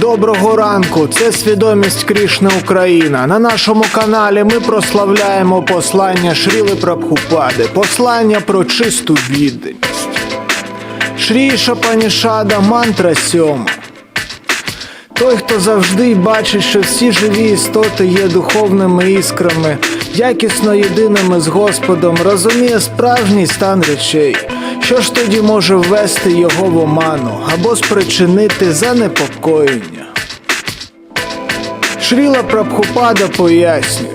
Доброго ранку! Це свідомість Крішна Україна. На нашому каналі ми прославляємо послання Шріли Прабхупади, послання про чисту відданість. Шрі Шапанішада мантра сьома. Той, хто завжди бачить, що всі живі істоти є духовними іскрами, якісно єдиними з Господом, розуміє справжній стан речей. Що ж тоді може ввести його в оману або спричинити занепокоєння? Шріла Прабхупада пояснює.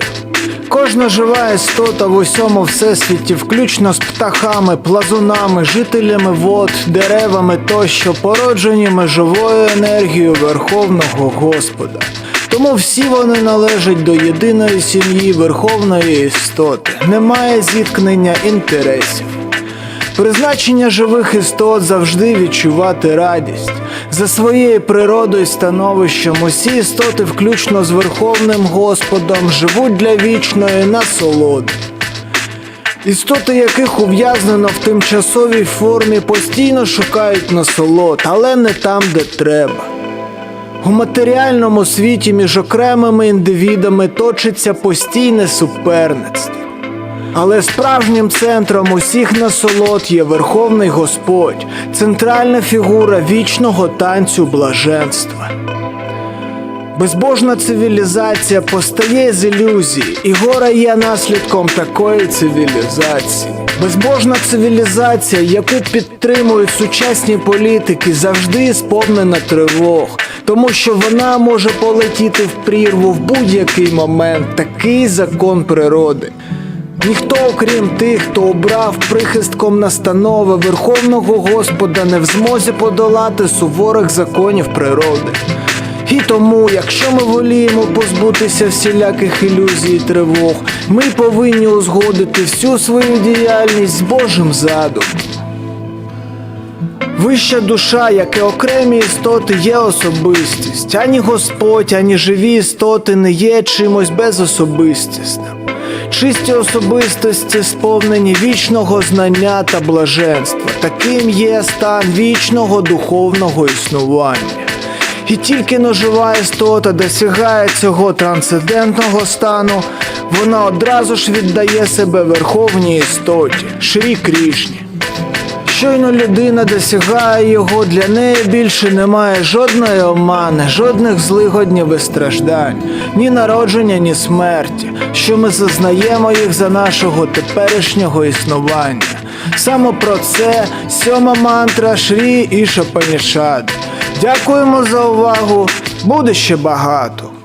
Кожна жива істота в усьому всесвіті, включно з птахами, плазунами, жителями вод, деревами тощо, породженнями живою енергією Верховного Господа. Тому всі вони належать до єдиної сім'ї Верховної істоти. Немає зіткнення інтересів. Призначення живих істот завжди відчувати радість. За своєю природою становищем усі істоти, включно з Верховним Господом, живуть для вічної насолоди. Істоти, яких ув'язнено в тимчасовій формі, постійно шукають насолод, але не там, де треба. У матеріальному світі між окремими індивідами точиться постійне суперництво. Але справжнім центром усіх насолод є Верховний Господь, центральна фігура вічного танцю блаженства. Безбожна цивілізація постає з ілюзії, і гора є наслідком такої цивілізації. Безбожна цивілізація, яку підтримують сучасні політики, завжди сповнена тривог, тому що вона може полетіти в прірву в будь-який момент. Такий закон природи. Ніхто, окрім тих, хто обрав прихистком настанови Верховного Господа, не в змозі подолати суворих законів природи. І тому, якщо ми воліємо позбутися всіляких ілюзій і тривог, ми повинні узгодити всю свою діяльність з Божим задумом. Вища душа, як і окремі істоти, є особистість. Ані Господь, ані живі істоти не є чимось безособистісним. Чисті особистості сповнені вічного знання та блаженства. Таким є стан вічного духовного існування. І тільки ножива істота досягає цього трансцендентного стану, вона одразу ж віддає себе верховній істоті, Шрі Крішні. Щойно людина досягає його, для неї більше немає жодної омани, жодних злигоднів і страждань, ні народження, ні смерті, що ми зазнаємо їх за нашого теперішнього існування. Саме про це сьома мантра Шрі Іша Панішад. Дякуємо за увагу, буде ще багато.